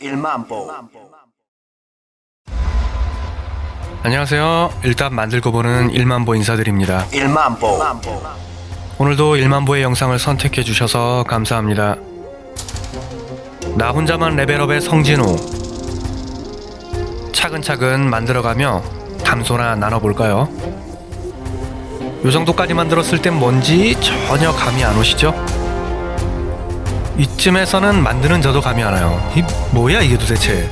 일만보 안녕하세요. 일단 만들고 보는 1만보 인사드립니다. 일만보 오늘도 1만보의 영상을 선택해 주셔서 감사합니다. 나 혼자만 레벨업의 성진우. 차근차근 만들어가며 담소나 나눠볼까요? 요 정도까지 만들었을 땐 뭔지 전혀 감이 안 오시죠? 이쯤에서는 만드는 저도 감이 안 와요. 이 뭐야 이게 도대체?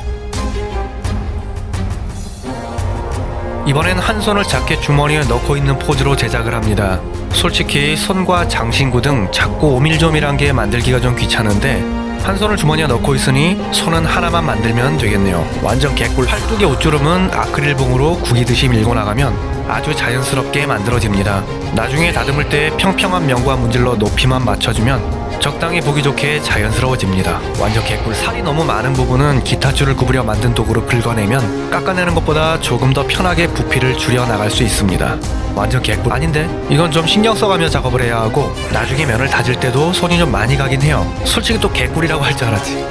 이번엔 한 손을 작게 주머니에 넣고 있는 포즈로 제작을 합니다. 솔직히 손과 장신구 등 작고 오밀조밀한 게 만들기가 좀 귀찮은데 한 손을 주머니에 넣고 있으니 손은 하나만 만들면 되겠네요. 완전 개꿀 팔뚝의 옷주름은 아크릴봉으로 구기듯이 밀고 나가면 아주 자연스럽게 만들어집니다. 나중에 다듬을 때 평평한 면과 문질러 높이만 맞춰주면 적당히 보기 좋게 자연스러워집니다. 완전 개꿀. 살이 너무 많은 부분은 기타줄을 구부려 만든 도구로 긁어내면 깎아내는 것보다 조금 더 편하게 부피를 줄여 나갈 수 있습니다. 완전 개꿀. 아닌데? 이건 좀 신경 써가며 작업을 해야 하고 나중에 면을 다질 때도 손이 좀 많이 가긴 해요. 솔직히 또 개꿀이라고 할 줄 알았지.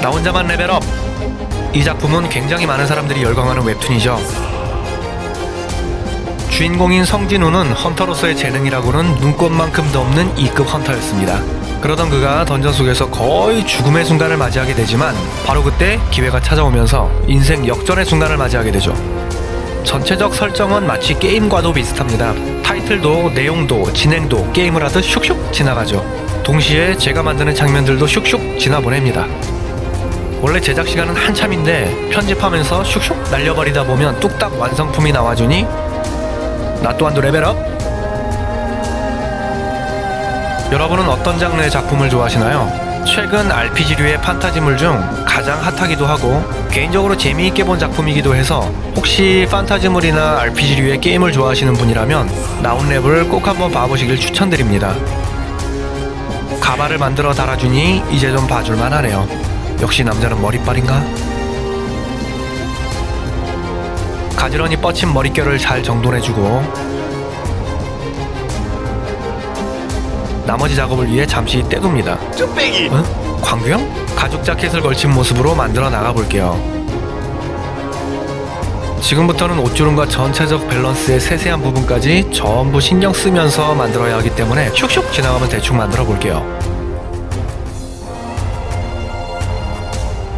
나 혼자만 레벨업. 이 작품은 굉장히 많은 사람들이 열광하는 웹툰이죠. 주인공인 성진우는 헌터로서의 재능이라고는 눈꽃만큼도 없는 2급 헌터였습니다. 그러던 그가 던전 속에서 거의 죽음의 순간을 맞이하게 되지만 바로 그때 기회가 찾아오면서 인생 역전의 순간을 맞이하게 되죠. 전체적 설정은 마치 게임과도 비슷합니다. 타이틀도 내용도 진행도 게임을 하듯 슉슉 지나가죠. 동시에 제가 만드는 장면들도 슉슉 지나보냅니다. 원래 제작 시간은 한참인데 편집하면서 슉슉 날려버리다 보면 뚝딱 완성품이 나와주니 나 또한도 레벨업? 여러분은 어떤 장르의 작품을 좋아하시나요? 최근 RPG류의 판타지물 중 가장 핫하기도 하고 개인적으로 재미있게 본 작품이기도 해서 혹시 판타지물이나 RPG류의 게임을 좋아하시는 분이라면 나온 랩을 꼭 한번 봐보시길 추천드립니다. 가발을 만들어 달아주니 이제 좀 봐줄만 하네요. 역시 남자는 머리빨인가? 가지런히 뻗친 머릿결을 잘 정돈해주고 나머지 작업을 위해 잠시 떼둡니다. 쭈빼기 어? 광규형? 가죽 자켓을 걸친 모습으로 만들어 나가볼게요. 지금부터는 옷주름과 전체적 밸런스의 세세한 부분까지 전부 신경 쓰면서 만들어야 하기 때문에 슉슉 지나가면 대충 만들어 볼게요.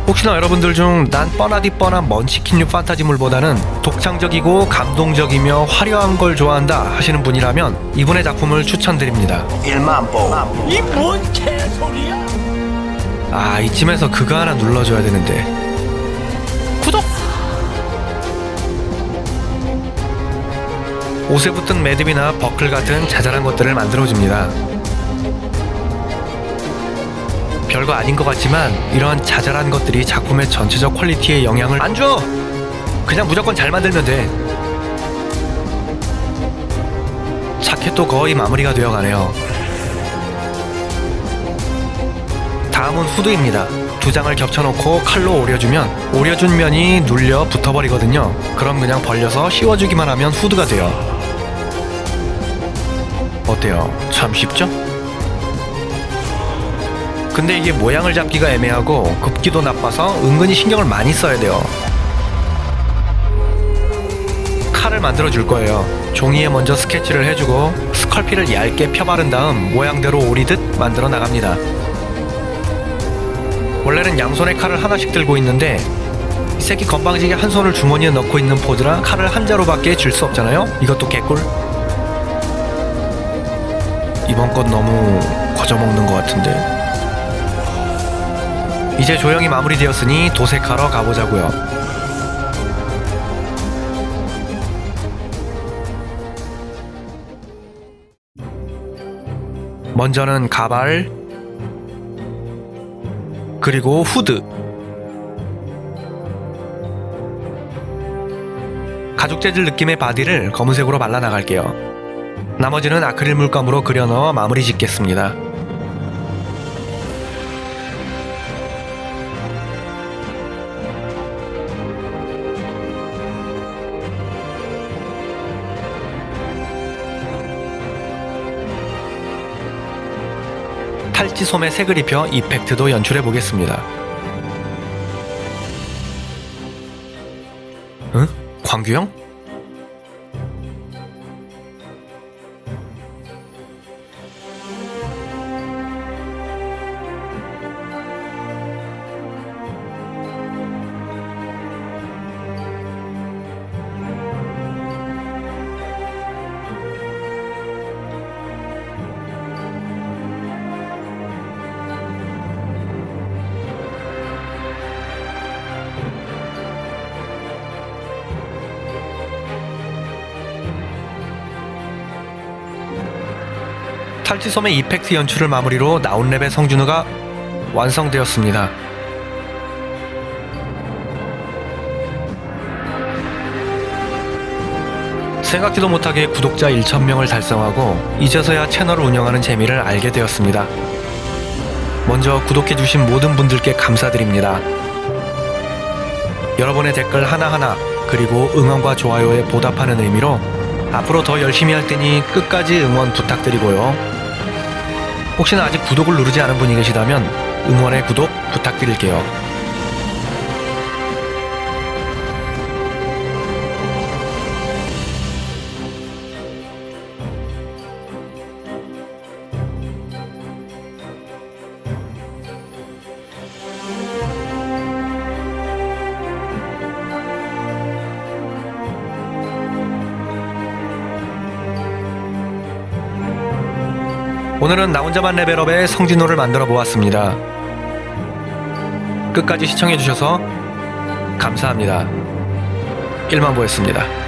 혹시나 여러분들 중 난 뻔하디 뻔한 먼치킨류 판타지물보다는 독창적이고 감동적이며 화려한 걸 좋아한다 하시는 분이라면 이분의 작품을 추천드립니다. 일만보 이 뭔 개소리야? 아 이쯤에서 그거 하나 눌러줘야 되는데 구독! 옷에 붙은 매듭이나 버클 같은 자잘한 것들을 만들어줍니다 별거 아닌 것 같지만 이런 자잘한 것들이 작품의 전체적 퀄리티에 영향을 안 줘! 그냥 무조건 잘 만들면 돼 자켓도 거의 마무리가 되어 가네요 다음은 후드입니다. 두 장을 겹쳐놓고 칼로 오려주면 오려준 면이 눌려 붙어버리거든요. 그럼 그냥 벌려서 씌워주기만 하면 후드가 돼요. 어때요? 참 쉽죠? 근데 이게 모양을 잡기가 애매하고 굽기도 나빠서 은근히 신경을 많이 써야 돼요. 칼을 만들어 줄 거예요. 종이에 먼저 스케치를 해주고 스컬피를 얇게 펴바른 다음 모양대로 오리듯 만들어 나갑니다. 원래는 양손에 칼을 하나씩 들고 있는데 이 새끼 건방지게 한 손을 주머니에 넣고 있는 포즈라 칼을 한 자루밖에 줄 수 없잖아요. 이것도 개꿀. 이번 건 너무 거저먹는 것 같은데. 이제 조형이 마무리되었으니 도색하러 가보자고요. 먼저는 가발, 그리고 후드. 가죽 재질 느낌의 바디를 검은색으로 발라 나갈게요. 나머지는 아크릴 물감으로 그려 넣어 마무리 짓겠습니다. 탈지솜에 색을 입혀 이펙트도 연출해 보겠습니다. 응? 광규형? 탈지솜의 이펙트 연출을 마무리로 나온랩의 성준우가 완성되었습니다. 생각지도 못하게 구독자 1,000명을 달성하고 이제서야 채널을 운영하는 재미를 알게 되었습니다. 먼저 구독해주신 모든 분들께 감사드립니다. 여러분의 댓글 하나하나 그리고 응원과 좋아요에 보답하는 의미로 앞으로 더 열심히 할 테니 끝까지 응원 부탁드리고요. 혹시나 아직 구독을 누르지 않은 분이 계시다면 응원의 구독 부탁드릴게요. 오늘은 나 혼자만 레벨업의 성진호를 만들어 보았습니다. 끝까지 시청해주셔서 감사합니다. 일만보였습니다.